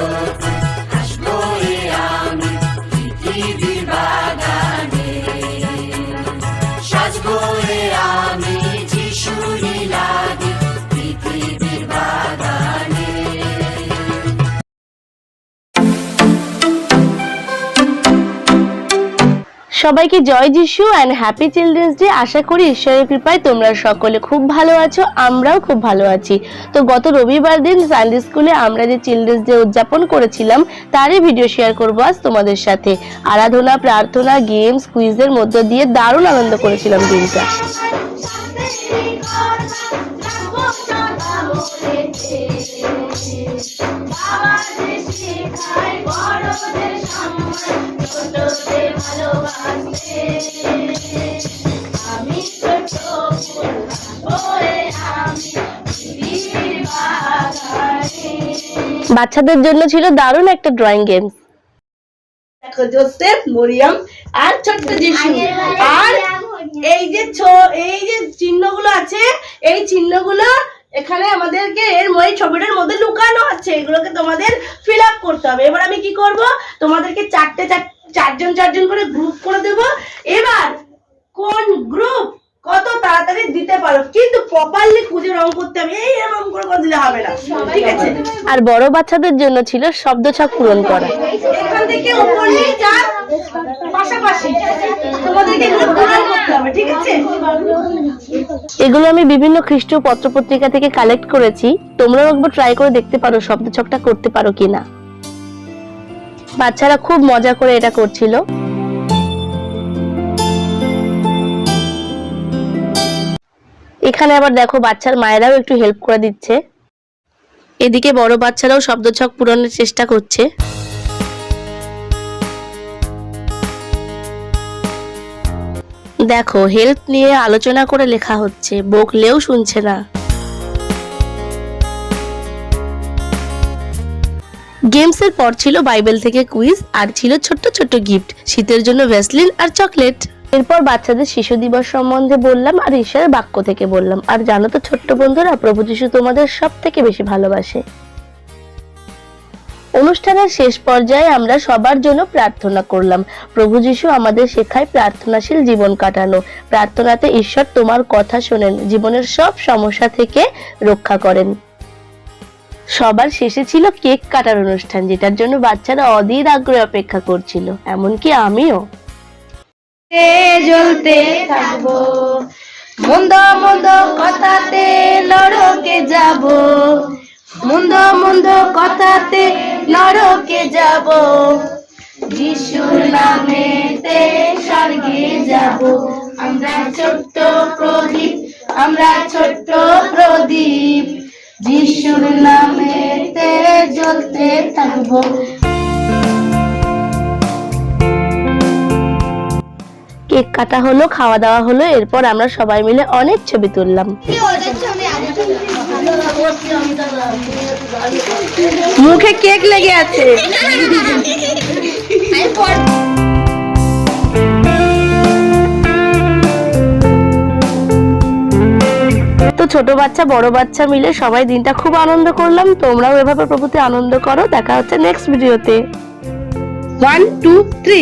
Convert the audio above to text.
Thank you. সবাইকে জয় যিশু অ্যান্ড হ্যাপি চিলড্রেন্স ডে আশা করি ঈশ্বরের কৃপায় তোমরা সকলে খুব ভালো আছো, আমরাও খুব ভালো আছি। তো গত রবিবার দিন সানডে স্কুলে আমরা যে চিলড্রেন্স ডে উদযাপন করেছিলাম, তারই ভিডিও শেয়ার করব আজ তোমাদের সাথে। আরাধনা, প্রার্থনা গেমস কুইজের মধ্য দিয়ে দারুণ আনন্দ করেছিলাম দিনটা। বাচ্চাদের জন্য ছিল দারুণ একটা ড্রয়িং গেম দেখো, জোসেফ, মরিয়ম আর ছোট্ট যিশু। আর এই যে এই যে চিহ্নগুলো আছে, এই চিহ্নগুলো এখানে আমাদেরকে এর মই ছবিটার মধ্যে লুকানো আছে এগুলোকে তোমাদের ফিল আপ করতে হবে। এবার আমি কি করব? তোমাদেরকে চারটে চারজন চারজন করে গ্রুপ করে দেব। এবার কোন গ্রুপ কত তাড়াতাড়ি দিতে পারো? কিন্তু প্রপারলি খুঁজে রং করতে হবে। এই এরকম করে করে দিলে হবে না। ঠিক আছে? আর বড় বাচ্চাদের জন্য ছিল শব্দছক পূরণ করা। এখান থেকে উপর নিয়ে তোমাদেরকে এগুলো আমি বিভিন্ন খ্রিস্টীয় পত্রপত্রিকা থেকে কালেক্ট করেছি। তোমরাও একবার ট্রাই করে দেখতে পারো শব্দছকটা করতে পারো কিনা। বাচ্চারা খুব মজা করে এটা করছিল। এখানে আবার দেখো, বাচ্চার মায়েরাও একটু হেল্প করে দিচ্ছে। এদিকে বড় বাচ্চারাও শব্দছক পূরণের চেষ্টা করছে। দেখো হেলথ নিয়ে আলোচনা করে লেখা হচ্ছে, বকলেও শুনছে না। গেমসের পর ছিল বাইবেল থেকে কুইজ, আর ছিল ছোট্ট ছোট্ট গিফট, শীতের জন্য ভ্যাসলিন আর চকলেট। এরপর বাচ্চাদের শিশু দিবস সম্বন্ধে বললাম, আর ঈশ্বরের বাক্য থেকে বললাম। আর জানো তো, ছোট্ট বন্ধুরা, প্রভু যিশু তোমাদের সব থেকে বেশি ভালোবাসে। অনুষ্ঠানের শেষ পর্যায়ে আমরা সবার জন্য প্রার্থনা করলাম। প্রভু যিশু আমাদের শেখায় প্রার্থনাশীল জীবন কাটানো। প্রার্থনাতে ঈশ্বর তোমার কথা শোনেন, জীবনের সব সমস্যা থেকে রক্ষা করেন। সবার শেষে ছিল কেক কাটার অনুষ্ঠান, যেটার জন্য বাচ্চারা অধীর আগ্রহে অপেক্ষা করছিল। এমনকি আমিও। জ্বলতে থাকব, মন্দ মন্দ কথাতে নরকে যাব। মন্দ মন্দ কথাতে নরকে যাব। যিশুর নামেতে স্বর্গে যাব। আমরা ছোট্ট প্রদীপ আমরা ছোট্ট প্রদীপ। যিশুর নামেতে জ্বলতে থাকব। কেক কাটা হলো খাওয়া দাওয়া হলো এরপর আমরা সবাই মিলে অনেক ছবি তুললাম। মুখে কেক লেগে আছে। তো ছোট বাচ্চা বড় বাচ্চা মিলে সবাই দিনটা খুব আনন্দ করলাম। তোমরাও এভাবে প্রভুতে আনন্দ করো। দেখা হচ্ছে নেক্সট ভিডিওতে ওয়ান টু থ্রি